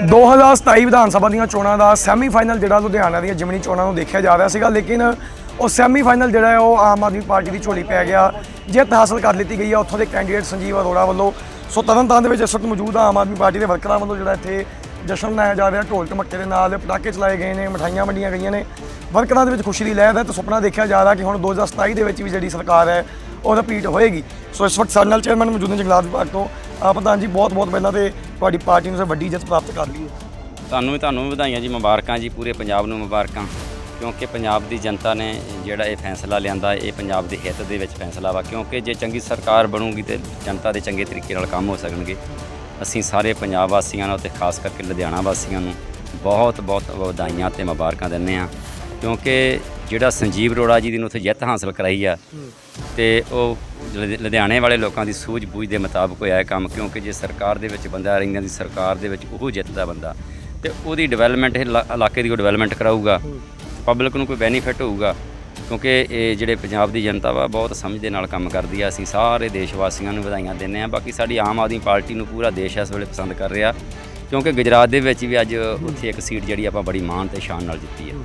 2027 ਵਿਧਾਨ ਸਭਾ ਦੀਆਂ ਚੋਣਾਂ ਦਾ ਸੈਮੀਫਾਈਨਲ ਜਿਹੜਾ ਲੁਧਿਆਣਾ ਦੀਆਂ ਜਿਮਨੀ ਚੋਣਾਂ ਨੂੰ ਦੇਖਿਆ ਜਾ ਰਿਹਾ ਸੀਗਾ, ਲੇਕਿਨ ਉਹ ਸੈਮੀਫਾਈਨਲ ਜਿਹੜਾ ਹੈ ਉਹ ਆਮ ਆਦਮੀ ਪਾਰਟੀ ਦੀ ਝੋਲੀ ਪੈ ਗਿਆ, ਜਿੱਤ ਹਾਸਲ ਕਰ ਲਿੱਤੀ ਗਈ ਹੈ। ਉੱਥੋਂ ਦੇ ਕੈਂਡੀਡੇਟ ਸੰਜੀਵ ਅਰੋੜਾ ਵੱਲੋਂ, ਸੋ ਤਰਨਤਾਰਨ ਦੇ ਵਿੱਚ ਇਸ ਵਕਤ ਮੌਜੂਦ ਆਮ ਆਦਮੀ ਪਾਰਟੀ ਦੇ ਵਰਕਰਾਂ ਵੱਲੋਂ ਜਿਹੜਾ ਇੱਥੇ ਜਸ਼ਨ ਮਨਾਇਆ ਜਾ ਰਿਹਾ ਢੋਲ ਢਮੱਕੇ ਦੇ ਨਾਲ ਪਟਾਕੇ ਚਲਾਏ ਗਏ ਨੇ, ਮਠਾਈਆਂ ਵੰਡੀਆਂ ਗਈਆਂ ਨੇ। ਵਰਕਰਾਂ ਦੇ ਵਿੱਚ ਖੁਸ਼ੀ ਦੀ ਲਹਿਰ ਹੈ ਤੇ ਸੁਪਨਾ ਦੇਖਿਆ ਜਾ ਰਿਹਾ ਕਿ ਹੁਣ 2027 ਦੇ ਵਿੱਚ ਵੀ ਜਿਹੜੀ ਸਰਕਾਰ ਹੈ, ਉਹ ਰਿਪੀਟ ਹੋਏਗੀ। ਸੋ ਇਸ ਵਕਤ ਸਾਡੇ ਨਾਲ ਚੇਅਰਮੈਨ ਮੌਜੂਦ ਨੇ ਜੰਗਲਾਤ ਵਿਭਾਗ ਤੋਂ। ਆ ਪ੍ਰਧਾਨ ਜੀ ਬਹੁਤ ਬਹੁਤ ਪਹਿਲਾਂ ਤੇ ਤੁਹਾਡੀ ਪਾਰਟੀ ਨੂੰ ਸੇ ਵੱਡੀ ਜਿੱਤ ਪ੍ਰਾਪਤ ਕਰ ਲਈ ਹੈ ਤੁਹਾਨੂੰ ਵੀ ਤੁਹਾਨੂੰ ਵੀ ਵਧਾਈਆਂ ਜੀ, ਮੁਬਾਰਕਾਂ ਜੀ, ਪੂਰੇ ਪੰਜਾਬ ਨੂੰ ਮੁਬਾਰਕਾਂ। ਕਿਉਂਕਿ ਪੰਜਾਬ ਦੀ ਜਨਤਾ ਨੇ ਜਿਹੜਾ ਇਹ ਫੈਸਲਾ ਲਿਆਂਦਾ, ਇਹ ਪੰਜਾਬ ਦੇ ਹਿੱਤ ਦੇ ਵਿੱਚ ਫੈਸਲਾ ਵਾ। ਕਿਉਂਕਿ ਜੇ ਚੰਗੀ ਸਰਕਾਰ ਬਣੂਗੀ ਤੇ ਜਨਤਾ ਦੇ ਚੰਗੇ ਤਰੀਕੇ ਨਾਲ ਕੰਮ ਹੋ ਸਕਣਗੇ। ਅਸੀਂ ਸਾਰੇ ਪੰਜਾਬ ਵਾਸੀਆਂ ਨੂੰ ਤੇ ਖਾਸ ਕਰਕੇ ਲੁਧਿਆਣਾ ਵਾਸੀਆਂ ਨੂੰ ਬਹੁਤ ਬਹੁਤ ਵਧਾਈਆਂ ਤੇ ਮੁਬਾਰਕਾਂ ਦਿੰਦੇ ਆ ਕਿਉਂਕਿ ਜਿਹੜਾ ਸੰਜੀਵ ਅਰੋੜਾ ਜੀ ਦੀ ਨੂੰ ਉੱਥੇ ਜਿੱਤ ਹਾਸਲ ਕਰਾਈ ਆ ਤੇ ਉਹ ਲੁਧਿ- ਲੁਧਿਆਣੇ ਵਾਲੇ ਲੋਕਾਂ ਦੀ ਸੂਝ-ਬੂਝ ਦੇ ਮੁਤਾਬਕ ਹੋਇਆ ਇਹ ਕੰਮ ਕਿਉਂਕਿ ਜੇ ਸਰਕਾਰ ਦੇ ਵਿੱਚ ਬੰਦਾ ਰਹਿੰਦਾ ਦੀ ਸਰਕਾਰ ਦੇ ਵਿੱਚ ਉਹ ਜਿੱਤਦਾ ਬੰਦਾ ਤੇ ਉਹਦੀ ਡਿਵੈਲਪਮੈਂਟ ਇਹ ਇਲਾ- ਇਲਾਕੇ ਦੀ ਉਹ ਡਿਵੈਲਪਮੈਂਟ ਕਰਾਊਗਾ ਪਬਲਿਕ ਨੂੰ ਕੋਈ ਬੈਨੀਫਿਟ ਹੋਊਗਾ ਕਿਉਂਕਿ ਇਹ ਜਿਹੜੇ ਪੰਜਾਬ ਦੀ ਜਨਤਾ ਵਾ ਬਹੁਤ ਸਮਝ ਦੇ ਨਾਲ ਕੰਮ ਕਰਦੀ ਆ ਅਸੀਂ ਸਾਰੇ ਦੇਸ਼ ਵਾਸੀਆਂ ਨੂੰ ਵਧਾਈਆਂ ਦਿੰਦੇ ਆ ਬਾਕੀ ਸਾਡੀ ਆਮ ਆਦਮੀ ਪਾਰਟੀ ਨੂੰ ਪੂਰਾ ਦੇਸ਼ ਇਸ ਵੇਲੇ ਪਸੰਦ ਕਰ ਰਿਹਾ ਕਿਉਂਕਿ ਗੁਜਰਾਤ ਦੇ ਵਿੱਚ ਵੀ ਅੱਜ ਉੱਥੇ ਇੱਕ ਸੀਟ ਜਿਹੜੀ ਆਪਾਂ ਬੜੀ ਮਾਣ ਤੇ ਸ਼ਾਨ ਨਾਲ ਜਿੱਤੀ ਹੈ।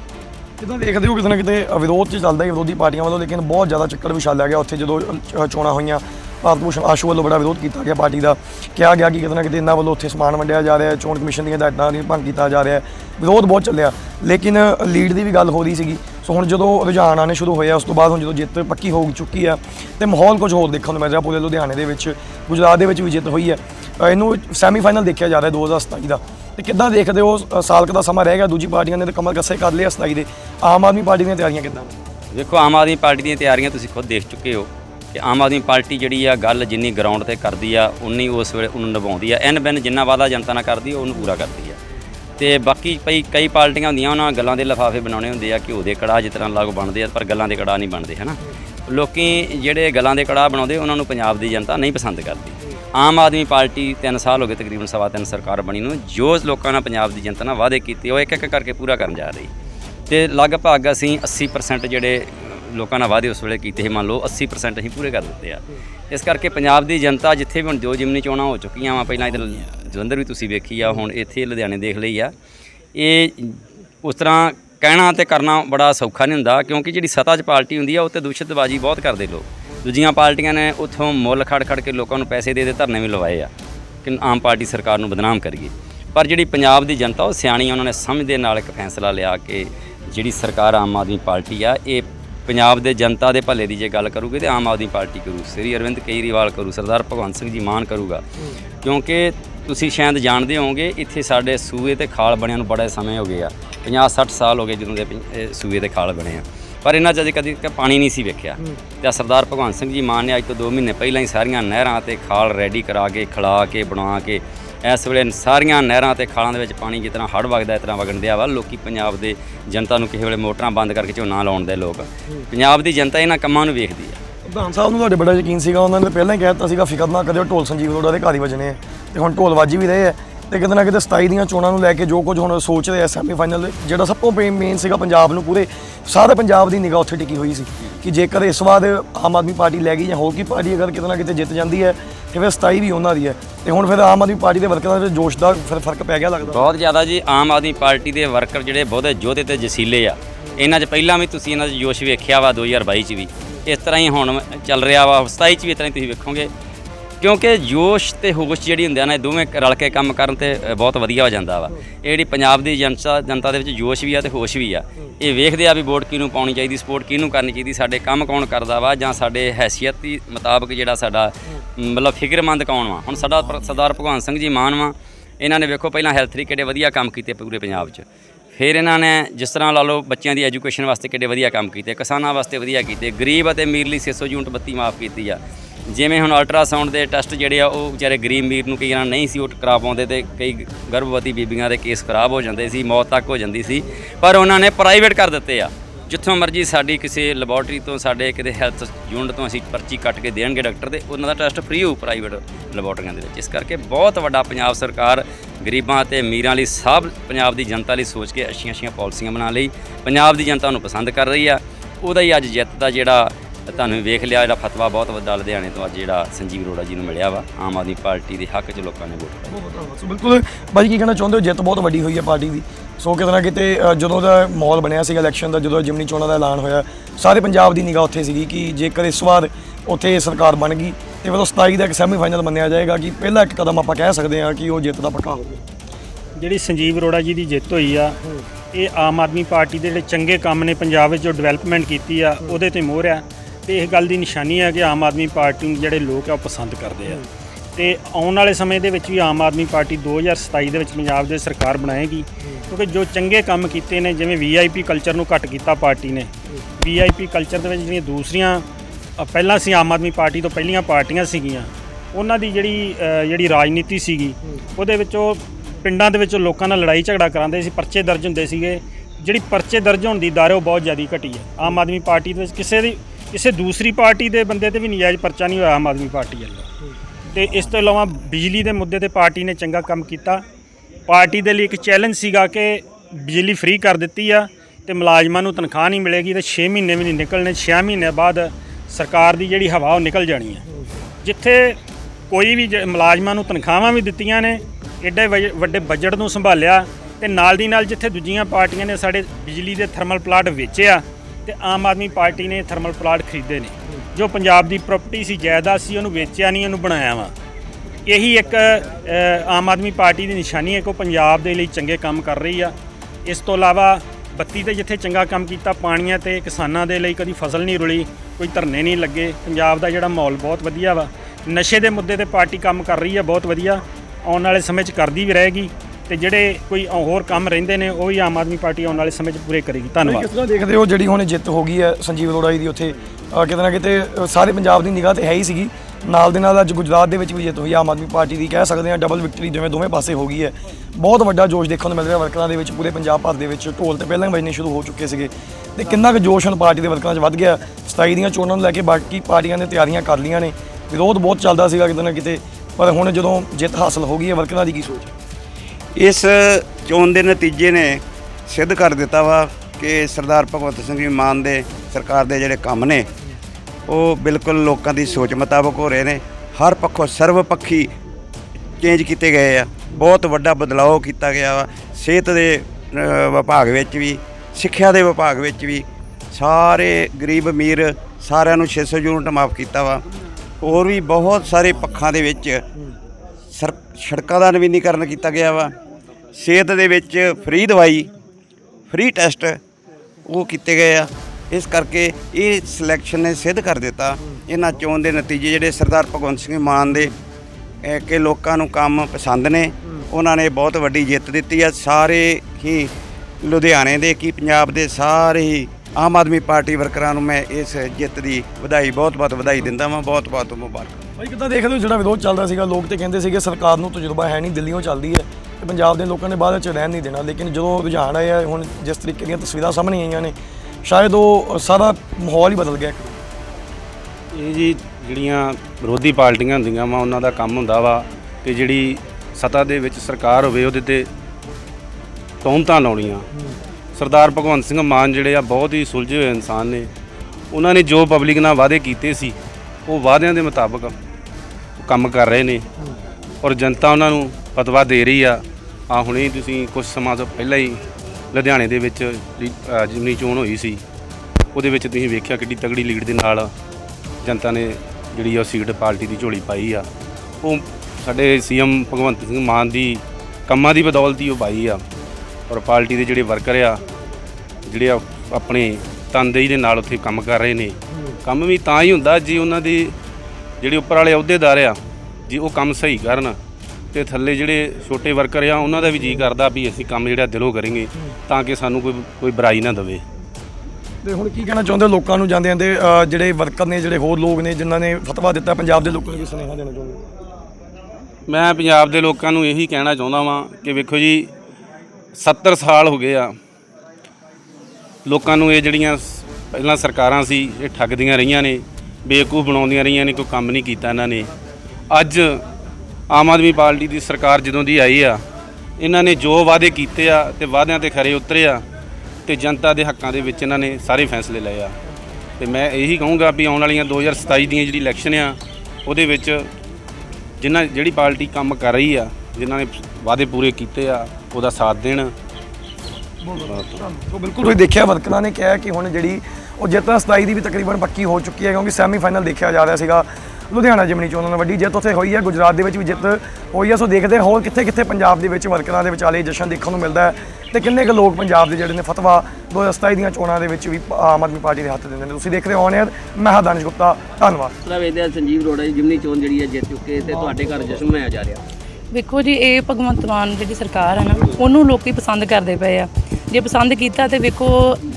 ਕਿਦਾਂ ਦੇਖਦੇ ਹੋ ਕਿਤੇ ਨਾ ਕਿਤੇ ਵਿਰੋਧ 'ਚ ਚੱਲਦਾ ਹੈ ਵਿਰੋਧੀ ਪਾਰਟੀਆਂ ਵੱਲੋਂ, ਲੇਕਿਨ ਬਹੁਤ ਜ਼ਿਆਦਾ ਚੱਕਰ ਵਿਛਾਲਿਆ ਗਿਆ ਉੱਥੇ ਜਦੋਂ ਚੋਣਾਂ ਹੋਈਆਂ। ਭਾਰਤ ਭੂਸ਼ਣ ਆਸ਼ੂ ਵੱਲੋਂ ਬੜਾ ਵਿਰੋਧ ਕੀਤਾ ਗਿਆ ਪਾਰਟੀ ਦਾ। ਕਿਹਾ ਗਿਆ ਕਿ ਕਿਤੇ ਨਾ ਕਿਤੇ ਇਹਨਾਂ ਵੱਲੋਂ ਉੱਥੇ ਸਮਾਨ ਵੰਡਿਆ ਜਾ ਰਿਹਾ ਹੈ, ਚੋਣ ਕਮਿਸ਼ਨ ਦੀਆਂ ਹਦਾਇਤਾਂ ਦੀ ਭੰਗ ਕੀਤਾ ਜਾ ਰਿਹਾ ਹੈ। ਵਿਰੋਧ ਬਹੁਤ ਚੱਲਿਆ। ਲੇਕਿਨ ਲੀਡ ਦੀ ਵੀ ਗੱਲ ਹੋ ਰਹੀ ਸੀਗੀ। ਸੋ ਹੁਣ ਜਦੋਂ ਰੁਝਾਨ ਆਣੇ ਸ਼ੁਰੂ ਹੋਏ ਆ, ਉਸ ਤੋਂ ਬਾਅਦ ਹੁਣ ਜਦੋਂ ਜਿੱਤ ਪੱਕੀ ਹੋ ਚੁੱਕੀ ਆ, ਤੇ ਮਾਹੌਲ ਕੁਝ ਹੋਰ ਦੇਖਣ ਨੂੰ ਮਿਲ ਰਿਹਾ। ਪੂਰੇ ਲੁਧਿਆਣੇ ਦੇ ਵਿੱਚ, ਗੁਜਰਾਤ ਦੇ ਵਿੱਚ ਵੀ ਜਿੱਤ ਹੋਈ ਹੈ। ਇਹਨੂੰ ਸੈਮੀਫਾਈਨਲ ਦੇਖਿਆ ਜਾ ਰਿਹਾ 2027 ਦਾ। ਤੇ ਕਿੱਦਾਂ ਦੇਖਦੇ ਹੋ ਸਾਲਕ ਦਾ ਸਮਾਂ ਰਹਿ ਗਿਆ, ਦੂਜੀ ਪਾਰਟੀਆਂ ਨੇ ਤਾਂ ਕਮਲ ਕੱਸੇ ਕਰ ਲਿਆ 27 ਦੇ। ਆਮ ਆਦਮੀ ਪਾਰਟੀ ਦੀਆਂ ਤਿਆਰੀਆਂ ਕਿੱਦਾਂ ਦੇਖੋ, ਆਮ ਆਦਮੀ ਪਾਰਟੀ ਦੀਆਂ ਤਿਆਰੀਆਂ ਤੁਸੀਂ ਖੁਦ ਦੇਖ ਚੁੱਕੇ ਹੋ ਕਿ ਆਮ ਆਦਮੀ ਪਾਰਟੀ ਜਿਹੜੀ ਆ, ਗੱਲ ਜਿੰਨੀ ਗਰਾਊਂਡ ਤੇ ਕਰਦੀ ਆ, ਉਨੀ ਉਸ ਵੇਲੇ ਉਹਨੂੰ ਨਿਭਾਉਂਦੀ ਆ। ਐਨ ਬਿਨ ਜਿੰਨਾ ਵਾਦਾ ਜਨਤਾ ਨਾਲ ਕਰਦੀ ਆ, ਉਹਨੂੰ ਪੂਰਾ ਕਰਦੀ ਆ। ਤੇ ਬਾਕੀ ਪਈ ਕਈ ਪਾਰਟੀਆਂ ਹੁੰਦੀਆਂ, ਉਹਨਾਂ ਗੱਲਾਂ ਦੇ ਲਿਫਾਫੇ ਬਣਾਉਣੇ ਹੁੰਦੇ ਆ ਘਿਓ ਦੇ ਕੜਾਹ ਜਿਸ ਤਰ੍ਹਾਂ ਲਾਗੂ ਬਣਦੇ ਆ, ਪਰ ਗੱਲਾਂ ਦੇ ਕੜਾਹ ਨਹੀਂ ਬਣਦੇ, ਹਨਾ? ਲੋਕੀ ਜਿਹੜੇ ਗੱਲਾਂ ਦੇ ਕੜਾਹ ਬਣਾਉਂਦੇ, ਉਹਨਾਂ ਨੂੰ ਪੰਜਾਬ ਦੀ ਜਨਤਾ ਨਹੀਂ ਪਸੰਦ ਕਰਦੀ। ਆਮ ਆਦਮੀ ਪਾਰਟੀ 3 ਸਾਲ ਹੋ ਗਏ ਤਕਰੀਬਨ ਸਵਾ ਤਿੰਨ ਸਰਕਾਰ ਬਣੀ ਨੂੰ, ਜੋ ਲੋਕਾਂ ਨਾਲ ਪੰਜਾਬ ਦੀ ਜਨਤਾ ਨਾਲ ਵਾਅਦੇ ਕੀਤੇ, ਉਹ ਇੱਕ ਇੱਕ ਕਰਕੇ ਪੂਰਾ ਕਰਨ ਜਾ ਰਹੀ। ਤੇ ਲਗਭਗ ਅਸੀਂ 80% ਜਿਹੜੇ ਲੋਕਾਂ ਨਾਲ ਵਾਅਦੇ ਉਸ ਵੇਲੇ ਕੀਤੇ ਸੀ, ਮੰਨ ਲਓ 80% ਅਸੀਂ ਪੂਰੇ ਕਰ ਦਿੱਤੇ ਆ। ਇਸ ਕਰਕੇ ਪੰਜਾਬ ਦੀ ਜਨਤਾ ਜਿੱਥੇ ਵੀ ਹੁਣ ਜੋ ਜਿਮਨੀ ਚੋਣਾਂ ਹੋ ਚੁੱਕੀਆਂ ਵਾ, ਪਹਿਲਾਂ ਇਧਰ ਜਲੰਧਰ ਵੀ ਤੁਸੀਂ ਵੇਖੀ ਆ, ਹੁਣ ਇੱਥੇ ਲੁਧਿਆਣੇ ਦੇਖ ਲਈ ਆ। ਇਹ ਉਸ ਤਰ੍ਹਾਂ ਕਹਿਣਾ ਤੇ ਕਰਨਾ ਬੜਾ ਸੌਖਾ ਨਹੀਂ ਹੁੰਦਾ, ਕਿਉਂਕਿ ਜਿਹੜੀ ਸੱਤਾ 'ਚ ਪਾਰਟੀ ਹੁੰਦੀ ਆ, ਉਹ ਤੇ ਦੂਸ਼ਿਤਬਾਜ਼ੀ ਬਹੁਤ ਕਰਦੇ ਲੋਕ। ਦੂਜੀਆਂ ਪਾਰਟੀਆਂ ਨੇ ਉੱਥੋਂ ਮੁੱਲ ਖੜ ਖੜ ਕੇ ਲੋਕਾਂ ਨੂੰ ਪੈਸੇ ਦੇ ਦੇ ਧਰਨੇ ਵੀ ਲਵਾਏ ਆ ਕਿ ਆਮ ਪਾਰਟੀ ਸਰਕਾਰ ਨੂੰ ਬਦਨਾਮ ਕਰੀਏ। ਪਰ ਜਿਹੜੀ ਪੰਜਾਬ ਦੀ ਜਨਤਾ, ਉਹ ਸਿਆਣੀ ਉਹਨਾਂ ਨੇ ਸਮਝ ਦੇ ਨਾਲ ਇੱਕ ਫੈਸਲਾ ਲਿਆ ਕਿ ਜਿਹੜੀ ਸਰਕਾਰ ਆਮ ਆਦਮੀ ਪਾਰਟੀ ਆ, ਇਹ ਪੰਜਾਬ ਦੇ ਜਨਤਾ ਦੇ ਭਲੇ ਦੀ ਜੇ ਗੱਲ ਕਰੂਗੀ ਤੇ ਆਮ ਆਦਮੀ ਪਾਰਟੀ ਕਰੂ। ਸ੍ਰੀ ਅਰਵਿੰਦ ਕੇਜਰੀਵਾਲ ਕਰੂ, ਸਰਦਾਰ ਭਗਵੰਤ ਸਿੰਘ ਜੀ ਮਾਨ ਕਰੂਗਾ। ਕਿਉਂਕਿ ਤੁਸੀਂ ਸ਼ਾਇਦ ਜਾਣਦੇ ਹੋਵੋਗੇ, ਇੱਥੇ ਸਾਡੇ ਸੂਏ ਤੇ ਖਾਲ ਬਣਿਆਂ ਨੂੰ ਬੜੇ ਸਮੇਂ ਹੋ ਗਏ ਆ 50 60 ਸਾਲ ਹੋ ਗਏ ਜਦੋਂ ਦੇ ਸੂਏ ਤੇ ਖਾਲ ਬਣੇ ਆ। ਪਰ ਇਹਨਾਂ 'ਚ ਅਜੇ ਕਦੀ ਕ- ਪਾਣੀ ਨਹੀਂ ਸੀ ਵੇਖਿਆ। ਤੇ ਸਰਦਾਰ ਭਗਵੰਤ ਸਿੰਘ ਜੀ ਮਾਨ ਨੇ ਅੱਜ ਤੋਂ 2 ਮਹੀਨੇ ਪਹਿਲਾਂ ਹੀ ਸਾਰੀਆਂ ਨਹਿਰਾਂ ਤੇ ਖਾਲ ਰੈਡੀ ਕਰਾ ਕੇ ਖਲਾ ਕੇ ਬਣਾ ਕੇ ਇਸ ਵੇਲੇ ਸਾਰੀਆਂ ਨਹਿਰਾਂ ਤੇ ਖਾਲਾਂ ਦੇ ਵਿੱਚ ਪਾਣੀ ਜਿਸ ਤਰ੍ਹਾਂ ਹੜ੍ਹ ਵਗਦਾ ਤਰ੍ਹਾਂ ਵਗਣ ਦਿਆ ਵਾ। ਲੋਕੀ ਪੰਜਾਬ ਦੇ ਜਨਤਾ ਨੂੰ ਕਿਸੇ ਵੇਲੇ ਮੋਟਰਾਂ ਬੰਦ ਕਰਕੇ ਝੋਨਾ ਲਾਉਣ ਦੇ ਲੋਕ ਪੰਜਾਬ ਦੀ ਜਨਤਾ ਇਹਨਾਂ ਕੰਮਾਂ ਨੂੰ ਵੇਖਦੀ ਆ। ਪ੍ਰਧਾਨ ਸਾਹਿਬ ਨੂੰ ਤੁਹਾਡੇ ਬੜਾ ਯਕੀਨ ਸੀਗਾ ਉਹਨਾਂ ਨੇ ਪਹਿਲਾਂ ਹੀ ਕਹਿ ਦਿੱਤਾ ਸੀਗਾ ਫਿਕਰ ਨਾ ਕਰਿਓ ਢੋਲ ਸੰਜੀਵ ਅਰੋੜਾ ਦੇ ਘਰ ਹੀ ਵੱਜਣੇ ਆ। ਤੇ ਹੁਣ ਢੋਲ ਵੱਜ ਵੀ ਰਹੇ ਆ। ਤੇ ਕਿਤੇ ਨਾ ਕਿਤੇ 27 ਦੀਆਂ ਚੋਣਾਂ ਨੂੰ ਲੈ ਕੇ ਜੋ ਕੁਝ ਹੁਣ ਸੋਚ ਰਹੇ ਆ ਸੈਮੀਫਾਈਨਲ ਜਿਹੜਾ ਸਭ ਤੋਂ ਮੇਨ ਸੀਗਾ ਪੰਜਾਬ ਨੂੰ ਪੂਰੇ ਸਾਰੇ ਪੰਜਾਬ ਦੀ ਨਿਗਾਹ ਉੱਥੇ ਟਿਕੀ ਹੋਈ ਸੀ ਕਿ ਜੇਕਰ ਇਸ ਵਾਰ ਆਮ ਆਦਮੀ ਪਾਰਟੀ ਲੈ ਗਈ ਜਾਂ ਹੋਰ ਕੀ ਪਾਰਟੀ ਅਗਰ ਕਿਤੇ ਨਾ ਕਿਤੇ ਜਿੱਤ ਜਾਂਦੀ ਹੈ ਤੇ ਫਿਰ 27 ਵੀ ਉਹਨਾਂ ਦੀ ਹੈ ਤੇ ਹੁਣ ਫਿਰ ਆਮ ਆਦਮੀ ਪਾਰਟੀ ਦੇ ਵਰਕਰਾਂ ਦੇ ਜੋਸ਼ ਦਾ ਫਿਰ ਫ਼ਰਕ ਪੈ ਗਿਆ ਲੱਗਦਾ। ਬਹੁਤ ਜ਼ਿਆਦਾ ਜੀ, ਆਮ ਆਦਮੀ ਪਾਰਟੀ ਦੇ ਵਰਕਰ ਜਿਹੜੇ ਬਹੁਤੇ ਯੋਧੇ ਤੇ ਜਸੀਲੇ ਆ, ਇਹਨਾਂ 'ਚ ਪਹਿਲਾਂ ਵੀ ਤੁਸੀਂ ਇਹਨਾਂ 'ਚ ਜੋਸ਼ ਵੇਖਿਆ ਵਾ 2022 'ਚ ਵੀ। ਇਸ ਤਰ੍ਹਾਂ ਹੀ ਹੁਣ ਚੱਲ ਰਿਹਾ ਵਾ 27 'ਚ ਵੀ ਇਸ ਤਰ੍ਹਾਂ ਹੀ ਤੁਸੀਂ ਵੇਖੋਗੇ। ਕਿਉਂਕਿ ਜੋਸ਼ ਤੇ ਹੋਸ਼ ਜਿਹੜੀ ਹੁੰਦੇ ਆ ਨਾ, ਇਹ ਦੋਵੇਂ ਰਲ ਕੇ ਕੰਮ ਕਰਨ ਤੇ ਬਹੁਤ ਵਧੀਆ ਹੋ ਜਾਂਦਾ ਵਾ। ਇਹ ਜਿਹੜੀ ਪੰਜਾਬ ਦੀ ਜਨਤਾ ਜਨਤਾ ਦੇ ਵਿੱਚ ਜੋਸ਼ ਵੀ ਆ ਤੇ ਹੋਸ਼ ਵੀ ਆ। ਇਹ ਵੇਖਦੇ ਆ ਵੀ ਵੋਟ ਕਿਹਨੂੰ ਪਾਉਣੀ ਚਾਹੀਦੀ, ਸਪੋਰਟ ਕਿਹਨੂੰ ਕਰਨੀ ਚਾਹੀਦੀ, ਸਾਡੇ ਕੰਮ ਕੌਣ ਕਰਦਾ ਵਾ ਜਾਂ ਸਾਡੇ ਹੈਸੀਅਤ ਦੀ ਮੁਤਾਬਕ ਜਿਹੜਾ ਸਾਡਾ ਮਤਲਬ ਫਿਕਰਮੰਦ ਕੌਣ ਵਾ। ਹੁਣ ਸਾਡਾ ਸਰਦਾਰ ਭਗਵੰਤ ਸਿੰਘ ਜੀ ਮਾਨ ਵਾ, ਇਹਨਾਂ ਨੇ ਵੇਖੋ ਪਹਿਲਾਂ ਹੈਲਥ ਲਈ ਕਿਹੜੇ ਵਧੀਆ ਕੰਮ ਕੀਤੇ ਪੂਰੇ ਪੰਜਾਬ 'ਚ। ਫਿਰ ਇਹਨਾਂ ਨੇ ਜਿਸ ਤਰ੍ਹਾਂ ਲਾ ਲਓ ਬੱਚਿਆਂ ਦੀ ਐਜੂਕੇਸ਼ਨ ਵਾਸਤੇ ਕਿੱਡੇ ਵਧੀਆ ਕੰਮ ਕੀਤੇ, ਕਿਸਾਨਾਂ ਵਾਸਤੇ ਵਧੀਆ ਕੀਤੇ, ਗਰੀਬ ਅਤੇ ਅਮੀਰ ਲਈ 600 ਯੂਨਿਟ ਬੱਤੀ ਮਾਫ ਕੀਤੀ ਆ। ਜਿਵੇਂ ਹੁਣ ਅਲਟਰਾਸਾਊਂਡ ਦੇ ਟੈਸਟ ਜਿਹੜੇ ਆ, ਉਹ ਵਿਚਾਰੇ ਗਰੀਬ ਅਮੀਰ ਨੂੰ ਕਈਆਂ ਨਹੀਂ ਸੀ, ਉਹ ਕਰਾ ਪਾਉਂਦੇ ਤੇ ਕਈ ਗਰਭਵਤੀ ਬੀਬੀਆਂ ਦੇ ਕੇਸ ਖਰਾਬ ਹੋ ਜਾਂਦੇ ਸੀ, ਮੌਤ ਤੱਕ ਹੋ ਜਾਂਦੀ ਸੀ। ਪਰ ਉਹਨਾਂ ਨੇ ਪ੍ਰਾਈਵੇਟ ਕਰ ਦਿੱਤੇ ਆ। ਜਿੱਥੋਂ ਮਰਜ਼ੀ ਸਾਡੀ ਕਿਸੇ ਲੈਬੋਰਟਰੀ ਤੋਂ, ਸਾਡੇ ਕਿਤੇ ਹੈਲਥ ਯੂਨਿਟ ਤੋਂ ਅਸੀਂ ਪਰਚੀ ਕੱਟ ਕੇ ਦੇਣਗੇ ਡਾਕਟਰ ਤੇ ਉਹਨਾਂ ਦਾ ਟੈਸਟ ਫ੍ਰੀ ਹੋਊ ਪ੍ਰਾਈਵੇਟ ਲੈਬੋਰਟਰੀਆਂ ਦੇ ਵਿੱਚ। ਇਸ ਕਰਕੇ ਬਹੁਤ ਵੱਡਾ ਪੰਜਾਬ ਸਰਕਾਰ ਗਰੀਬਾਂ ਅਤੇ ਅਮੀਰਾਂ ਲਈ, ਸਭ ਪੰਜਾਬ ਦੀ ਜਨਤਾ ਲਈ ਸੋਚ ਕੇ ਅੱਛੀਆਂ ਅੱਛੀਆਂ ਪਾਲਿਸੀਆਂ ਬਣਾ ਲਈ। ਪੰਜਾਬ ਦੀ ਜਨਤਾ ਨੂੰ ਪਸੰਦ ਕਰ ਰਹੀ ਆ। ਉਹਦਾ ਹੀ ਅੱਜ ਜਿੱਤ ਦਾ ਜਿਹੜਾ ਤੁਹਾਨੂੰ ਵੇਖ ਲਿਆ ਜਿਹੜਾ ਫਤਵਾ ਬਹੁਤ ਵੱਡਾ ਲੁਧਿਆਣੇ ਤੋਂ ਅੱਜ ਜਿਹੜਾ ਸੰਜੀਵ ਅਰੋੜਾ ਜੀ ਨੂੰ ਮਿਲਿਆ ਵਾ ਆਮ ਆਦਮੀ ਪਾਰਟੀ ਦੇ ਹੱਕ 'ਚ ਲੋਕਾਂ ਨੇ ਵੋਟ ਪਾਈ। ਸੋ ਬਿਲਕੁਲ ਬਾਈ ਕੀ ਕਹਿਣਾ ਚਾਹੁੰਦੇ ਹੋ? ਜਿੱਤ ਬਹੁਤ ਵੱਡੀ ਹੋਈ ਹੈ ਪਾਰਟੀ ਦੀ। ਸੋ ਕਿਤੇ ਨਾ ਕਿਤੇ ਅ, ਜਦੋਂ ਦਾ ਮਾਹੌਲ ਬਣਿਆ ਸੀਗਾ ਇਲੈਕਸ਼ਨ ਦਾ ਜਦੋਂ ਜਿਮਨੀ ਚੋਣਾਂ ਦਾ ਐਲਾਨ ਹੋਇਆ ਸਾਰੇ ਪੰਜਾਬ ਦੀ ਨਿਗਾਹ ਉੱਥੇ ਸੀਗੀ ਕਿ ਜੇਕਰ ਇਸ ਵਾਰ ਉੱਥੇ ਸਰਕਾਰ ਬਣ ਗਈ ਤੇ ਫਿਰ ਉਹ 27 ਦਾ ਇੱਕ ਸੈਮੀਫਾਈਨਲ ਮੰਨਿਆ ਜਾਏਗਾ ਕਿ ਪਹਿਲਾ ਇੱਕ ਕਦਮ ਆਪਾਂ ਕਹਿ ਸਕਦੇ ਹਾਂ ਕਿ ਉਹ ਜਿੱਤ ਦਾ ਪੱਕਾ ਹੋ ਗਿਆ ਜਿਹੜੀ ਸੰਜੀਵ ਅਰੋੜਾ ਜੀ ਦੀ ਜਿੱਤ ਹੋਈ ਆ ਇਹ ਆਮ ਆਦਮੀ ਪਾਰਟੀ ਦੇ ਜਿਹੜੇ ਚੰਗੇ ਕੰਮ ਨੇ ਪੰਜਾਬ ਵਿੱਚ ਜੋ ਡਿਵੈਲਪਮੈਂਟ ਕੀਤੀ ਆ ਉਹਦੇ ਤੇ ਮੋਹਰ ਆ ਤੇ ਇਹ ਗੱਲ ਦੀ ਨਿਸ਼ਾਨੀ ਹੈ ਕਿ ਆਮ ਆਦਮੀ ਪਾਰਟੀ ਨੂੰ ਜਿਹੜੇ ਲੋਕ ਆ ਉਹ ਪਸੰਦ ਕਰਦੇ ਆ। ਤੇ ਆਉਣ ਵਾਲੇ ਸਮੇਂ ਦੇ ਵਿੱਚ ਵੀ ਆਮ ਆਦਮੀ ਪਾਰਟੀ 2027 ਦੇ ਵਿੱਚ ਪੰਜਾਬ ਦੇ ਸਰਕਾਰ ਬਣਾਏਗੀ। ਕਿਉਂਕਿ ਜੋ ਚੰਗੇ ਕੰਮ ਕੀਤੇ ਨੇ, ਜਿਵੇਂ ਵੀਆਈਪੀ ਕਲਚਰ ਨੂੰ ਘੱਟ ਕੀਤਾ ਪਾਰਟੀ ਨੇ। ਵੀਆਈਪੀ ਕਲਚਰ ਦੇ ਵਿੱਚ ਜਿਹੜੀਆਂ ਦੂਸਰੀਆਂ ਪਹਿਲਾਂ ਸੀ ਆਮ ਆਦਮੀ ਪਾਰਟੀ ਤੋਂ ਪਹਿਲੀਆਂ ਪਾਰਟੀਆਂ ਸੀਗੀਆਂ, ਉਹਨਾਂ ਦੀ ਜਿਹੜੀ ਜਿਹੜੀ ਰਾਜਨੀਤੀ ਸੀਗੀ, ਉਹਦੇ ਵਿੱਚ ਉਹ ਪਿੰਡਾਂ ਦੇ ਵਿੱਚ ਲੋਕਾਂ ਨਾਲ ਲੜਾਈ ਝਗੜਾ ਕਰਾਉਂਦੇ ਸੀ, ਪਰਚੇ ਦਰਜ ਹੁੰਦੇ ਸੀਗੇ। ਜਿਹੜੀ ਪਰਚੇ ਦਰਜ ਹੋਣ ਦੀ ਦਰ ਉਹ ਬਹੁਤ ਜ਼ਿਆਦਾ ਘਟੀ ਹੈ। ਆਮ ਆਦਮੀ ਪਾਰਟੀ ਦੇ ਵਿੱਚ ਕਿਸੇ ਦੀ ਕਿਸੇ ਦੂਸਰੀ ਪਾਰਟੀ ਦੇ ਬੰਦੇ ਤੇ ਵੀ ਨਜਾਇਜ਼ ਪਰਚਾ ਨਹੀਂ ਹੋਇਆ ਆਮ ਆਦਮੀ ਪਾਰਟੀ ਵੱਲੋਂ। ਤੇ ਇਸ ਤੋਂ ਇਲਾਵਾ ਬਿਜਲੀ ਦੇ ਮੁੱਦੇ ਤੇ ਪਾਰਟੀ ਨੇ ਚੰਗਾ ਕੰਮ ਕੀਤਾ। ਪਾਰਟੀ ਦੇ ਲਈ ਇੱਕ ਚੈਲੰਜ ਸੀਗਾ ਕਿ ਬਿਜਲੀ ਫ੍ਰੀ ਕਰ ਦਿੱਤੀ ਆ ਤੇ ਮੁਲਾਜ਼ਮਾਂ ਨੂੰ ਤਨਖਾਹ ਨਹੀਂ ਮਿਲੇਗੀ ਤੇ 6 ਮਹੀਨੇ ਵੀ ਨਹੀਂ ਨਿਕਲਣੇ 6 ਮਹੀਨੇ ਬਾਅਦ ਸਰਕਾਰ ਦੀ ਜਿਹੜੀ ਹਵਾ ਉਹ ਨਿਕਲ ਜਾਣੀ ਹੈ ਜਿੱਥੇ ਕੋਈ ਵੀ ਜ- ਮੁਲਾਜ਼ਮਾਂ ਨੂੰ ਤਨਖਾਹਾਂ ਵੀ ਦਿੱਤੀਆਂ ਨੇ ਐਡੇ ਵਜ- ਵੱਡੇ ਬਜਟ ਨੂੰ ਸੰਭਾਲਿਆ ਤੇ ਨਾਲ ਦੀ ਨਾਲ ਜਿੱਥੇ ਦੂਜੀਆਂ ਪਾਰਟੀਆਂ ਨੇ ਸਾਡੇ ਬਿਜਲੀ ਦੇ ਥਰਮਲ ਪਲਾਂਟ ਵੇਚਿਆ ਤੇ ਆਮ ਆਦਮੀ ਪਾਰਟੀ ਨੇ ਥਰਮਲ ਪਲਾਂਟ ਖਰੀਦੇ ਨੇ। ਜੋ ਪੰਜਾਬ ਦੀ ਪ੍ਰਾਪਰਟੀ ਸੀ, ਜਾਇਦਾਦ ਸੀ, ਉਹਨੂੰ ਵੇਚਿਆ ਨਹੀਂ, ਉਹਨੂੰ ਬਣਾਇਆ ਵਾ। ਇਹੀ ਇੱਕ ਆਮ ਆਦਮੀ ਪਾਰਟੀ ਦੀ ਨਿਸ਼ਾਨੀ ਹੈ ਕਿ ਉਹ ਪੰਜਾਬ ਦੇ ਲਈ ਚੰਗੇ ਕੰਮ ਕਰ ਰਹੀ ਆ। ਇਸ ਤੋਂ ਇਲਾਵਾ ਬੱਤੀ ਤੇ ਜਿੱਥੇ ਚੰਗਾ ਕੰਮ ਕੀਤਾ, ਪਾਣੀਆਂ ਤੇ ਕਿਸਾਨਾਂ ਦੇ ਲਈ ਕਦੀ ਫਸਲ ਨਹੀਂ ਰੁਲੀ, ਕੋਈ ਧਰਨੇ ਨਹੀਂ ਲੱਗੇ। ਪੰਜਾਬ ਦਾ ਜਿਹੜਾ ਮਾਹੌਲ ਬਹੁਤ ਵਧੀਆ ਵਾ। ਨਸ਼ੇ ਦੇ ਮੁੱਦੇ ਤੇ ਪਾਰਟੀ ਕੰਮ ਕਰ ਰਹੀ ਆ, ਬਹੁਤ ਵਧੀਆ। ਆਉਣ ਵਾਲੇ ਸਮੇਂ 'ਚ ਕਰਦੀ ਵੀ ਰਹੇਗੀ। ਤੇ ਜਿਹੜੇ ਕੋਈ ਹੋਰ ਕੰਮ ਰਹਿੰਦੇ ਨੇ ਉਹ ਵੀ ਆਮ ਆਦਮੀ ਪਾਰਟੀ ਆਉਣ ਵਾਲੇ ਸਮੇਂ 'ਚ ਪੂਰੇ ਕਰੇਗੀ। ਧੰਨਵਾਦ। ਕਿਸ ਤਰ੍ਹਾਂ ਦੇਖਦੇ ਹੋ ਜਿਹੜੀ ਹੁਣ ਜਿੱਤ ਹੋ ਗਈ ਹੈ ਸੰਜੀਵ ਅਰੋੜਾ ਜੀ ਦੀ ਉੱਥੇ? ਅ, ਕਿਤੇ ਨਾ ਕਿਤੇ ਅ, ਸਾਰੇ ਪੰਜਾਬ ਦੀ ਨਿਗਾਹ ਤੇ ਹੈ ਹੀ ਸੀਗੀ। ਨਾਲ ਦੇ ਨਾਲ ਅੱਜ ਗੁਜਰਾਤ ਦੇ ਵਿੱਚ ਵੀ ਜਿੱਤ ਹੋਈ ਆਮ ਆਦਮੀ ਪਾਰਟੀ ਦੀ ਕਹਿ ਸਕਦੇ ਹਾਂ ਡਬਲ ਵਿਕਟਰੀ ਜਿਵੇਂ ਦੋਵੇਂ ਪਾਸੇ ਹੋ ਗਈ ਹੈ। ਬਹੁਤ ਵੱਡਾ ਜੋਸ਼ ਦੇਖਣ ਨੂੰ ਮਿਲ ਰਿਹਾ ਵਰਕਰਾਂ ਦੇ ਵਿੱਚ ਪੂਰੇ ਪੰਜਾਬ ਭਰ ਦੇ ਵਿੱਚ। ਢੋਲ ਤੇ ਪਹਿਲਾਂ ਹੀ ਵੱਜਣੇ ਸ਼ੁਰੂ ਹੋ ਚੁੱਕੇ ਸੀਗੇ। ਤੇ ਕਿੰਨਾ ਕੁ ਜੋਸ਼ ਹੁਣ ਪਾਰਟੀ ਦੇ ਵਰਕਰਾਂ 'ਚ ਵੱਧ ਗਿਆ। 27 ਦੀਆਂ ਚੋਣਾਂ ਨੂੰ ਲੈ ਕੇ ਬਾਕੀ ਪਾਰਟੀਆਂ ਨੇ ਤਿਆਰੀਆਂ ਕਰ ਲਈਆਂ ਨੇ। ਵਿਰੋਧ ਬਹੁਤ ਚੱਲਦਾ ਸੀਗਾ ਕਿਤੇ ਨਾ ਕਿਤੇ। ਪਰ ਹੁਣ ਜਦੋਂ ਜਿੱਤ ਹਾਸਲ ਹੋ ਗਈ ਹੈ ਵਰਕਰਾਂ ਦੀ ਕੀ ਸੋਚ ਹੈ? ਇਸ ਚੋਣ ਦੇ ਨਤੀਜੇ ਨੇ ਸਿੱਧ ਕਰ ਦਿੱਤਾ ਵਾ ਕਿ ਸਰਦਾਰ ਭਗਵੰਤ ਸਿੰਘ ਜੀ ਮਾਨ ਦੇ ਸਰਕਾਰ ਦੇ ਜਿਹੜੇ ਕੰਮ ਨੇ, ਉਹ ਬਿਲਕੁਲ ਲੋਕਾਂ ਦੀ ਸੋਚ ਮੁਤਾਬਕ ਹੋ ਰਹੇ ਨੇ। ਹਰ ਪੱਖੋਂ ਸਰਵ ਪੱਖੀ ਚੇਂਜ ਕੀਤੇ ਗਏ ਆ। ਬਹੁਤ ਵੱਡਾ ਬਦਲਾਅ ਕੀਤਾ ਗਿਆ ਵਾ। ਸਿਹਤ ਦੇ ਵਿਭਾਗ ਵਿੱਚ ਵੀ, ਸਿੱਖਿਆ ਦੇ ਵਿਭਾਗ ਵਿੱਚ ਵੀ ਸਾਰੇ ਗਰੀਬ ਅਮੀਰ ਸਾਰਿਆਂ ਨੂੰ 600 ਯੂਨਿਟ ਮਾਫ ਕੀਤਾ ਵਾ। ਹੋਰ ਵੀ ਬਹੁਤ ਸਾਰੇ ਪੱਖਾਂ ਦੇ ਵਿੱਚ ਸਰ, ਸੜਕਾਂ ਦਾ ਨਵੀਨੀਕਰਨ ਕੀਤਾ ਗਿਆ ਵਾ। ਸਿਹਤ ਦੇ ਵਿੱਚ ਫ੍ਰੀ ਦਵਾਈ ਫ੍ਰੀ ਟੈਸਟ ਉਹ ਕੀਤੇ ਗਏ ਆ। ਇਸ ਕਰਕੇ ਇਹ ਸਿਲੈਕਸ਼ਨ ਨੇ ਸਿੱਧ ਕਰ ਦਿੱਤਾ। ਇਹਨਾਂ ਚੋਣ ਦੇ ਨਤੀਜੇ ਜਿਹੜੇ ਸਰਦਾਰ ਭਗਵੰਤ ਸਿੰਘ ਮਾਨ ਦੇ ਅਹ, ਕਿ ਲੋਕਾਂ ਨੂੰ ਕੰਮ ਪਸੰਦ ਨੇ ਉਹਨਾਂ ਨੇ ਬਹੁਤ ਵੱਡੀ ਜਿੱਤ ਦਿੱਤੀ ਆ। ਸਾਰੇ ਹੀ ਲੁਧਿਆਣੇ ਦੇ ਕੀ ਪੰਜਾਬ ਦੇ ਸਾਰੇ ਹੀ ਆਮ ਆਦਮੀ ਪਾਰਟੀ ਵਰਕਰਾਂ ਨੂੰ ਮੈਂ ਇਸ ਜਿੱਤ ਦੀ ਵਧਾਈ ਬਹੁਤ ਬਹੁਤ ਵਧਾਈ ਦਿੰਦਾ ਵਾਂ। ਬਹੁਤ ਬਹੁਤ ਮੁਬਾਰਕ। ਭਾਈ ਕਿੱਦਾਂ ਦੇਖਦੇ ਹੋ ਜਿਹੜਾ ਵਿਰੋਧ ਚੱਲਦਾ ਸੀਗਾ? ਲੋਕ ਤੇ ਕਹਿੰਦੇ ਸੀਗੇ ਸਰਕਾਰ ਨੂੰ ਤਜਰਬਾ ਹੈ ਨਹੀਂ ਦਿੱਲੀੋਂ ਚੱਲਦੀ ਹੈ। ਪੰਜਾਬ ਦੇ ਲੋਕਾਂ ਨੇ ਬਾਅਦ ਵਿੱਚ ਰਹਿਣ ਨਹੀਂ ਦੇਣਾ, ਲੇਕਿਨ ਜਦੋਂ ਰੁਝਾਨ ਆਇਆ, ਹੁਣ ਜਿਸ ਤਰੀਕੇ ਦੀਆਂ ਤਸਵੀਰਾਂ ਸਾਹਮਣੇ ਆਈਆਂ ਨੇ, ਸ਼ਾਇਦ ਉਹ ਸਾਰਾ ਮਾਹੌਲ ਹੀ ਬਦਲ ਗਿਆ ਇੱਕ। ਇਹ ਜੀ ਜਿਹੜੀਆਂ ਵਿਰੋਧੀ ਪਾਰਟੀਆਂ ਹੁੰਦੀਆਂ ਵਾ, ਉਹਨਾਂ ਦਾ ਕੰਮ ਹੁੰਦਾ ਵਾ ਕਿ ਜਿਹੜੀ ਸੱਤਾ ਦੇ ਵਿੱਚ ਸਰਕਾਰ ਹੋਵੇ, ਉਹਦੇ ਤੇ ਤੌਮਤਾਂ ਲਾਉਣੀਆਂ। ਸਰਦਾਰ ਭਗਵੰਤ ਸਿੰਘ ਮਾਨ ਜਿਹੜੇ ਆ, ਬਹੁਤ ਹੀ ਸੁਲਝੇ ਹੋਏ ਇਨਸਾਨ ਨੇ। ਉਹਨਾਂ ਨੇ ਜੋ ਪਬਲਿਕ ਨਾਲ ਵਾਅਦੇ ਕੀਤੇ ਸੀ, ਉਹ ਵਾਅਦਿਆਂ ਦੇ ਮੁਤਾਬਕ ਕੰਮ ਕਰ ਰਹੇ ਨੇ। ਔਰ ਜਨਤਾ ਉਹਨਾਂ ਨੂੰ ਫਤਵਾ ਦੇ ਰਹੀ ਆ। ਆ ਹੁਣੇ ਤੁਸੀਂ ਕੁਝ ਸਮਾਂ ਤੋਂ ਪਹਿਲਾਂ ਹੀ ਲੁਧਿਆਣੇ ਦੇ ਵਿੱਚ ਜਿਹੜੀ, ਅ, ਜਿਮਨੀ ਚੋਣ ਹੋਈ ਸੀ। ਉਹਦੇ ਵਿੱਚ ਤੁਸੀਂ ਵੇਖਿਆ ਕਿੱਡੀ ਤਗੜੀ ਲੀਡ ਦੇ ਨਾਲ ਜਨਤਾ ਨੇ ਜਿਹੜੀ ਉਹ ਸੀਟ ਪਾਰਟੀ ਦੀ ਝੋਲੀ ਪਾਈ ਆ। ਉਹ ਸਾਡੇ ਸੀਐਮ ਭਗਵੰਤ ਸਿੰਘ ਮਾਨ ਦੀ ਕੰਮਾਂ ਦੀ ਬਦੌਲਤ ਹੀ ਉਹ ਪਾਈ ਆ। ਔਰ ਪਾਰਟੀ ਦੇ ਜਿਹੜੇ ਵਰਕਰ ਆ ਜਿਹੜੇ ਆਪਣੇ ਤਨਦੇਹੀ ਦੇ ਨਾਲ ਉੱਥੇ ਕੰਮ ਕਰ ਰਹੇ ਨੇ। ਕੰਮ ਵੀ ਤਾਂ ਹੀ ਹੁੰਦਾ ਜੀ ਉਹਨਾਂ ਦੇ ਜਿਹੜੇ ਉੱਪਰ ਵਾਲੇ ਅਹੁਦੇਦਾਰ ਆ ਜੀ ਉਹ ਕੰਮ ਸਹੀ ਕਰਨ ਤੇ ਥੱਲੇ ਜਿਹੜੇ ਛੋਟੇ ਵਰਕਰ ਆ ਉਹਨਾਂ ਦਾ ਵੀ ਜੀ ਕਰਦਾ ਵੀ ਅਸੀਂ ਕੰਮ ਜਿਹੜਾ ਦਿਲੋਂ ਕਰਾਂਗੇ ਤਾਂ ਕਿ ਸਾਨੂੰ ਕੋਈ ਕੋਈ ਬੁਰਾਈ ਨਾ ਦੇਵੇ। ਤੇ ਹੁਣ ਕੀ ਕਹਿਣਾ ਚਾਹੁੰਦੇ ਲੋਕਾਂ ਨੂੰ ਜਾਂਦੇ ਜਾਂਦੇ ਜਿਹੜੇ ਵਰਕਰ ਨੇ ਜਿਹੜੇ ਹੋਰ ਲੋਕ ਨੇ ਜਿਨ੍ਹਾਂ ਨੇ ਫਤਵਾ ਦਿੱਤਾ ਪੰਜਾਬ ਦੇ ਲੋਕਾਂ ਨੂੰ ਕੀ ਸੁਨੇਹਾ ਦੇਣਾ ਚਾਹੁੰਦੇ? ਮੈਂ ਪੰਜਾਬ ਦੇ ਲੋਕਾਂ ਨੂੰ ਇਹੀ ਕਹਿਣਾ ਚਾਹੁੰਦਾ ਵਾਂ ਕਿ ਵੇਖੋ ਜੀ 70 ਸਾਲ ਹੋ ਗਏ ਆ। ਲੋਕਾਂ ਨੂੰ ਇਹ ਜਿਹੜੀਆਂ ਸ- ਪਹਿਲਾਂ ਸਰਕਾਰਾਂ ਸੀ ਇਹ ਠੱਗਦੀਆਂ ਰਹੀਆਂ ਨੇ ਬੇਵਕੂਫ ਬਣਾਉਂਦੀਆਂ ਰਹੀਆਂ ਨੇ ਕੋਈ ਕੰਮ ਨਹੀਂ ਕੀਤਾ ਇਹਨਾਂ ਨੇ। ਅੱਜ ਆਮ ਆਦਮੀ ਪਾਰਟੀ ਦੀ ਸਰਕਾਰ ਜਦੋਂ ਦੀ ਆਈ ਆ ਇਹਨਾਂ ਨੇ ਜੋ ਵਾਅਦੇ ਕੀਤੇ ਆ ਤੇ ਵਾਅਦਿਆਂ ਤੇ ਖਰੇ ਉਤਰੇ ਆ ਤੇ ਜਨਤਾ ਦੇ ਹੱਕਾਂ ਦੇ ਵਿੱਚ ਇਹਨਾਂ ਨੇ ਸਾਰੇ ਫੈਸਲੇ ਲਏ ਆ। ਤੇ ਮੈਂ ਇਹੀ ਕਹੂੰਗਾ ਵੀ ਆਉਣ ਵਾਲੀਆਂ 2027 ਦੀਆਂ ਜਿਹੜੀ ਇਲੈਕਸ਼ਨ ਆ ਉਹਦੇ ਵਿੱਚ ਜਿਨ੍ਹਾਂ ਜਿਹੜੀ ਪਾਰਟੀ ਕੰਮ ਕਰ ਰਹੀ ਆ ਜਿਨ੍ਹਾਂ ਨੇ ਵਾਅਦੇ ਪੂਰੇ ਕੀਤੇ ਆ ਉਹਦਾ ਸਾਥ ਦੇਣ। ਸੋ ਬਿਲਕੁਲ ਤੁਸੀਂ ਦੇਖਿਆ ਵਰਕਰਾਂ ਨੇ ਕਿਹਾ ਕਿ ਹੁਣ ਜਿਹੜੀ ਉਹ ਜਿੱਤ 27 ਦੀ ਵੀ ਤਕਰੀਬਨ ਪੱਕੀ ਹੋ ਚੁੱਕੀ ਹੈ ਕਿਉਂਕਿ ਸੈਮੀਫਾਈਨਲ ਦੇਖਿਆ ਜਾ ਰਿਹਾ ਸੀਗਾ। ਲੁਧਿਆਣਾ ਜਿਮਨੀ ਚੋਣਾਂ ਨਾਲ ਵੱਡੀ ਜਿੱਤ ਉੱਥੇ ਹੋਈ ਹੈ। ਗੁਜਰਾਤ ਦੇ ਵਿੱਚ ਵੀ ਜਿੱਤ ਹੋਈ ਹੈ। ਸੋ ਦੇਖਦੇ ਹਾਂ ਹੋਰ ਕਿੱਥੇ ਕਿੱਥੇ ਪੰਜਾਬ ਦੇ ਵਿੱਚ ਵਰਕਰਾਂ ਦੇ ਵਿਚਾਲੇ ਜਸ਼ਨ ਦੇਖਣ ਨੂੰ ਮਿਲਦਾ ਹੈ ਤੇ ਕਿੰਨੇ ਕੁ ਲੋਕ ਪੰਜਾਬ ਦੇ ਜਿਹੜੇ ਨੇ ਫਤਵਾ 2027 ਦੀਆਂ ਚੋਣਾਂ ਦੇ ਵਿੱਚ ਵੀ ਆਮ ਆਦਮੀ ਪਾਰਟੀ ਦੇ ਹੱਥ ਦਿੰਦੇ ਨੇ। ਤੁਸੀਂ ਦੇਖ ਰਹੇ ਹੋ ਅਰ ਮੈਂ ਹਾਂ ਦਾਨਿਸ਼ ਗੁਪਤਾ ਧੰਨਵਾਦ। ਸਰਾ ਵੇਖਦੇ ਸੰਜੀਵ ਅਰੋੜਾ ਜੀ ਜਿਮਨੀ ਚੋਣ ਜਿਹੜੀ ਹੈ ਜਿੱਤ ਚੁੱਕੇ ਤੇ ਤੁਹਾਡੇ ਘਰ ਜਸ਼ਨ ਮਨਾਇਆ ਜਾ ਰਿਹਾ। ਵੇਖੋ ਜੀ ਇਹ ਭਗਵੰਤ ਮਾਨ ਜਿਹੜੀ ਸਰਕਾਰ ਹੈ ਨਾ ਉਹਨੂੰ ਲੋਕੀ ਪਸੰਦ ਕਰਦੇ ਪਏ ਆ। ਜੇ ਪਸੰਦ ਕੀਤਾ ਤੇ ਵੇਖੋ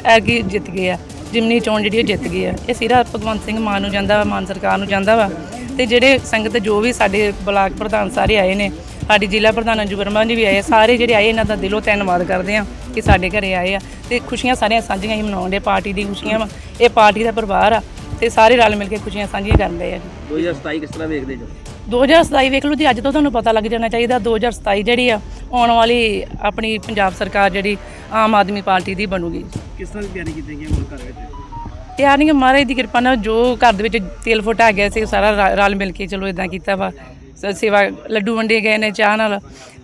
ਐਗੀ ਜਿੱਤ ਗਏ ਆ। ਜਿਮਨੀ ਚੋਣ ਜਿਹੜੀ ਉਹ ਜਿੱਤ ਗਈ ਆ ਇਹ ਸਿਰਾ ਭਗਵੰਤ ਸਿੰਘ ਮਾਨ ਨੂੰ ਜਾਂਦਾ ਵਾ ਮਾਨ ਸਰਕਾਰ ਨੂੰ ਜਾਂਦਾ ਵਾ। ਤੇ ਜਿਹੜੇ ਸੰਗਤ ਜੋ ਵੀ ਸਾਡੇ ਬਲਾਕ ਪ੍ਰਧਾਨ ਸਾਰੇ ਆਏ ਨੇ ਸਾਡੀ ਜ਼ਿਲ੍ਹਾ ਪ੍ਰਧਾਨ ਅੰਜੂ ਵਰਮਾ ਜੀ ਵੀ ਆਏ। ਸਾਰੇ ਜਿਹੜੇ ਆਏ ਇਹਨਾਂ ਦਾ ਦਿਲੋਂ ਧੰਨਵਾਦ ਕਰਦੇ ਆ ਕਿ ਸਾਡੇ ਘਰੇ ਆਏ ਆ। ਤੇ ਖੁਸ਼ੀਆਂ ਸਾਰੀਆਂ ਸਾਂਝੀਆਂ ਹੀ ਮਨਾਉਣ ਦੇ ਪਾਰਟੀ ਦੀ ਖੁਸ਼ੀਆਂ ਵਾ। ਇਹ ਪਾਰਟੀ ਦਾ ਪਰਿਵਾਰ ਆ ਤੇ ਸਾਰੇ ਰਲ ਮਿਲ ਕੇ ਖੁਸ਼ੀਆਂ ਸਾਂਝੀਆਂ ਕਰਦੇ ਆ। ਜੀ 2027 ਕਿਸ ਤਰ੍ਹਾਂ ਵੇਖਦੇ ਜੋ 2027 ਵੇਖ ਲਓ ਜੀ ਅੱਜ ਤੋਂ ਤੁਹਾਨੂੰ ਪਤਾ ਲੱਗ ਜਾਣਾ ਚਾਹੀਦਾ 2027 ਜਿਹੜੀ ਆ ਆਉਣ ਵਾਲੀ ਆਪਣੀ ਪੰਜਾਬ ਸਰਕਾਰ ਜਿਹੜੀ ਆਮ ਆਦਮੀ ਪਾਰਟੀ ਦੀ ਬਣੂਗੀ। ਕਿਸ ਤਰ੍ਹਾਂ ਦੀ ਤਿਆਰੀ ਕੀਤੀ ਗਈ ਹੈ ਮੁਲਕ ਵਿੱਚ? ਤਿਆਰੀਆਂ ਮਹਾਰਾਜ ਦੀ ਕਿਰਪਾ ਨਾਲ ਜੋ ਘਰ ਦੇ ਵਿੱਚ ਤੇਲ ਫੁੱਟ ਗਿਆ ਸੀ ਸਾਰਾ ਰ- ਰਲ ਮਿਲ ਕੇ ਚਲੋ ਇਦਾਂ ਕੀਤਾ ਵਾ। ਸ- ਸੇਵਾ ਲੱਡੂ ਵੰਡੇ ਗਏ ਨੇ ਚਾਹ ਨਾਲ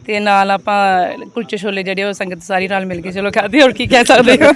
ਤੇ ਨਾਲ ਆਪਾਂ ਕੁਲਚੇ ਛੋਲੇ ਜਿਹੜੇ ਉਹ ਸੰਗਤ ਸਾਰੀ ਰਲ ਮਿਲ ਕੇ ਚਲੋ ਖਾਦੇ ਹੋਰ ਕੀ ਕਹਿ ਸਕਦੇ ਹੋ?